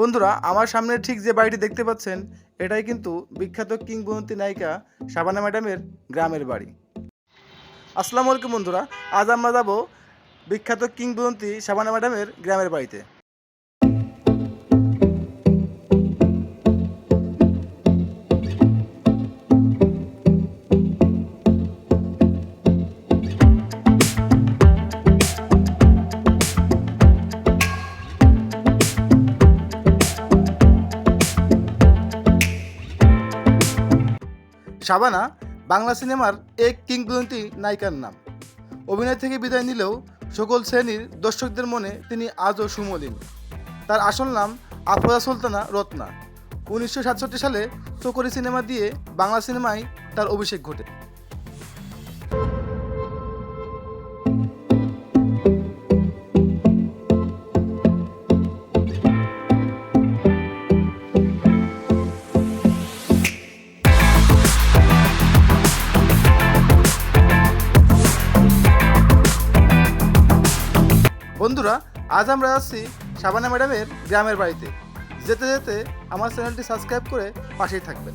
বন্ধুরা, আমার সামনে ঠিক যে বাড়িটি দেখতে পাচ্ছেন, এটাই কিন্তু বিখ্যাত কিংবদন্তি নায়িকা শাবানা ম্যাডামের গ্রামের বাড়ি। আসসালামু আলাইকুম বন্ধুরা, আজ আমরা যাব বিখ্যাত কিংবদন্তি শাবানা ম্যাডামের গ্রামের বাড়িতে। শাবানা বাংলা সিনেমার এক কিংবদন্তি নায়িকার নাম। অভিনয় থেকে বিদায় নিলেও সকল শ্রেণির দর্শকদের মনে তিনি আজও সুমলিন। তার আসল নাম আফরোজা সুলতানা রত্না। উনিশশো সাতষট্টি সালে চকরি সিনেমা দিয়ে বাংলা সিনেমায় তার অভিষেক ঘটে। বন্ধুরা, আজ আমরা আসছি সাবানা ম্যাডামের গ্রামের বাড়িতে। যেতে যেতে আমার চ্যানেলটি সাবস্ক্রাইব করে পাশেই থাকবেন।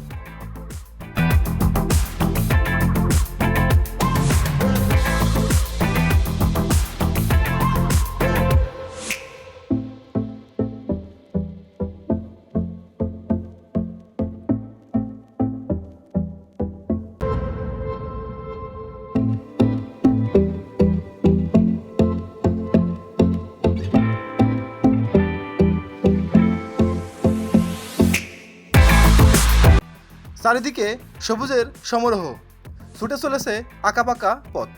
চারিদিকে সবুজের সমারোহ। ছুটে চলেছে আঁকাপাকা পথ।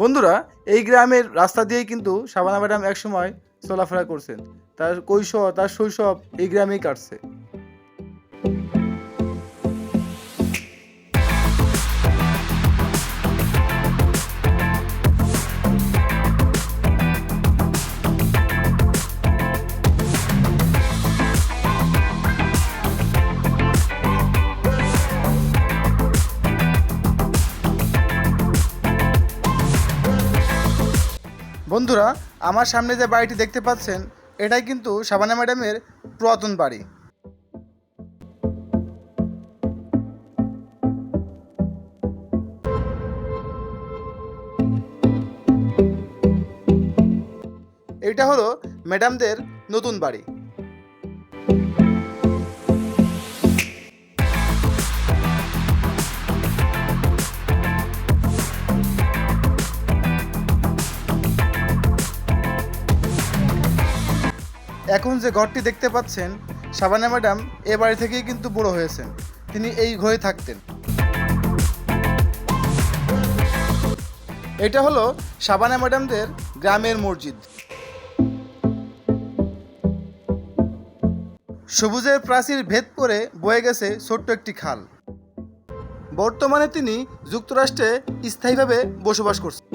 বন্ধুরা, এই গ্রামের রাস্তা দিয়েই কিন্তু শাবানা ম্যাডাম একসময় চলাফেরা করছেন। তার কৈশোর, তার শৈশব এই গ্রামেই কাটছে। বন্ধুরা, আমার সামনে যে বাড়িটি দেখতে পাচ্ছেন, এটাই কিন্তু শাবানা ম্যাডামের পুরাতন বাড়ি। এটা হলো ম্যাডামদের নতুন বাড়ি। এখন যে ঘরটি দেখতে পাচ্ছেন, শাবানা ম্যাডাম এ বাড়ি থেকেই কিন্তু বড় হয়েছেন। তিনি এই ঘরে থাকতেন। এটা হলো শাবানা ম্যাডামদের গ্রামের মসজিদ। সবুজের প্রাচীর ভেদ করে বয়ে গেছে ছোট্ট একটি খাল। বর্তমানে তিনি যুক্তরাষ্ট্রে স্থায়ীভাবে বসবাস করছেন।